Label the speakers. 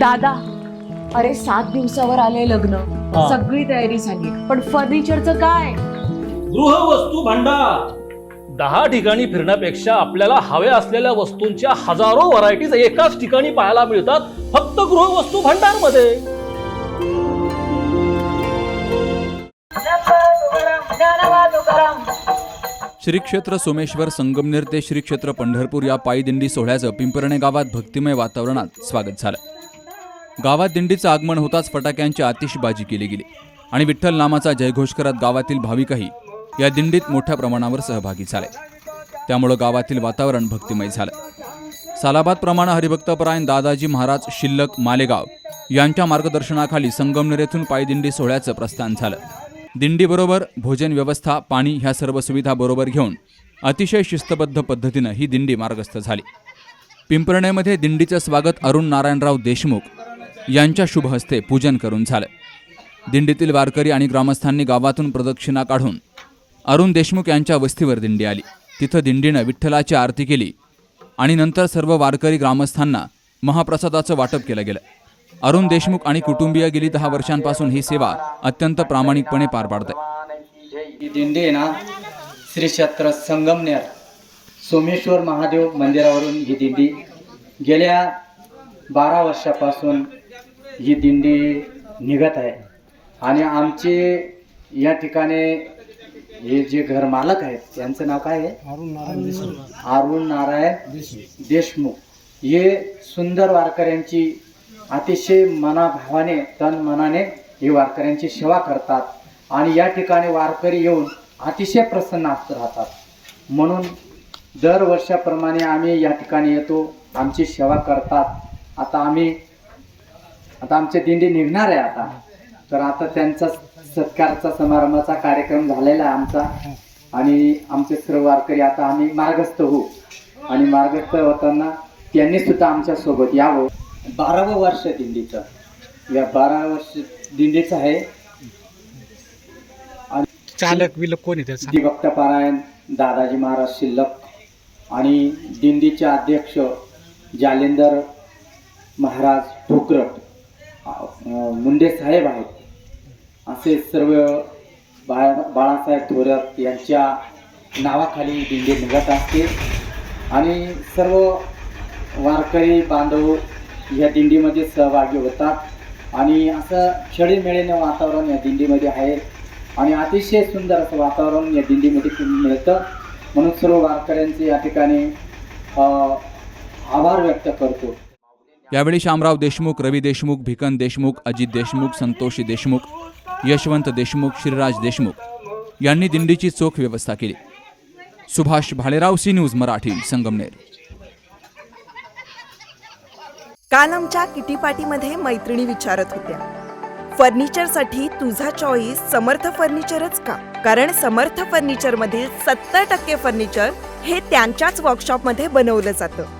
Speaker 1: दादा अरे सात दिवसावर आले लग्न.
Speaker 2: हा.
Speaker 1: सगळी तयारी झाली. पण फर्निचरचं काय?
Speaker 2: गृहवस्तू भांडार. दहा ठिकाणी फिरण्यापेक्षा आपल्याला हव्या असलेल्या वस्तूंच्या हजारो व्हरायटीज एकाच ठिकाणी पाहायला मिळतात फक्त गृहवस्तू भांडारमध्ये
Speaker 3: श्री क्षेत्र सोमेश्वर संगमनेर ते श्री क्षेत्र पंढरपूर या पायी दिंडी सोहळ्याचं पिंपरणे गावात भक्तिमय वातावरणात स्वागत झालं. गावात दिंडीचं आगमन होताच फटाक्यांची आतिषबाजी केली गेली. आणि विठ्ठल नामाचा जयघोष करत गावातील भाविकही या दिंडीत मोठ्या प्रमाणावर सहभागी झाले. त्यामुळं गावातील वातावरण भक्तिमय झालं. सालाबाद प्रमाणे हरिभक्तपरायण दादाजी महाराज शिल्लक मालेगाव यांच्या मार्गदर्शनाखाली संगमनेर येथून पायदिंडी सोहळ्याचं प्रस्थान झालं. दिंडीबरोबर भोजन व्यवस्था पाणी ह्या सर्व सुविधा बरोबर घेऊन अतिशय शिस्तबद्ध पद्धतीनं ही दिंडी मार्गस्थ झाली. पिंपरणेमध्ये दिंडीचं स्वागत अरुण नारायणराव देशमुख यांच्या शुभ हस्ते पूजन करून झालं. दिंडीतील वारकरी आणि ग्रामस्थांनी गावातून प्रदक्षिणा काढून अरुण देशमुख यांच्या वस्तीवर दिंडी आली. तिथं दिंडीनं विठ्ठलाची आरती केली आणि नंतर सर्व वारकरी ग्रामस्थांना महाप्रसादाचं वाटप केलं गेलं. अरुण देशमुख आणि कुटुंबीय गेली दहा वर्षांपासून ही सेवा अत्यंत प्रामाणिकपणे पार पाडत आहे
Speaker 4: दिंडी ना श्री क्षेत्र संगमनेर सोमेश्वर महादेव मंदिरावरून ही दिंडी गेल्या बारा वर्षापासून ही दिंडी निघत आहे. आणि आमचे या ठिकाणी हे जे घर मालक आहेत यांचं नाव काय आहे? अरुण नारायण देशमुख. हे सुंदर वारकऱ्यांची अतिशय मनाभावाने तन मनाने हे वारकऱ्यांची सेवा करतात. आणि या ठिकाणी वारकरी येऊन अतिशय प्रसन्न राहतात. म्हणून दर वर्षाप्रमाणे आम्ही या ठिकाणी येतो आमची सेवा करतात. आता आम्ही आता आमची दिंडी निघणार आहे आता. तर आता त्यांचा सत्कारचा समारंभाचा कार्यक्रम झालेला आहे आमचा. आणि आमचे सर्व वारकरी आता आम्ही मार्गस्थ होऊ. आणि मार्गस्थ होताना त्यांनी सुद्धा आमच्यासोबत यावं. बारावं वर्ष दिंडीचं. या बारा वर्ष दिंडीचं आहे.
Speaker 5: चालक विलक कोण त्याचा?
Speaker 4: दिभक्तपारायण दादाजी महाराज शिल्लक आणि दिंडीचे अध्यक्ष जालेंदर महाराज ठोकरट. मुंडे साहेब आहेत. असे सर्व बाळा बाळासाहेब थोरात यांच्या नावाखाली दिंडी निघत असते. आणि सर्व वारकरी बांधव या दिंडीमध्ये सहभागी होतात. आणि असं खेळीमेळीनं वातावरण या दिंडीमध्ये आहे. आणि अतिशय सुंदर असं वातावरण या दिंडीमध्ये मिळतं. म्हणून सर्व वारकऱ्यांचे या ठिकाणी आभार व्यक्त करतो.
Speaker 3: यावेळी शामराव देशमुख रवी देशमुख भिकन देशमुख अजित देशमुख संतोषी देशमुख यशवंत देशमुख श्रीराज देशमुख यांनी दिंडीची चोख व्यवस्था केली. Subhash Bhalerao C news Marathi Sangamner.
Speaker 6: काल आमच्या किटी पार्टीमध्ये मैत्रिणी विचारत होत्या. फर्निचरसाठी तुझा चॉईस समर्थ फर्निचरच का? कारण समर्थ फर्निचरमधील सत्तर टक्के फर्निचर हे त्यांच्याच वर्कशॉपमध्ये बनवलं जातं.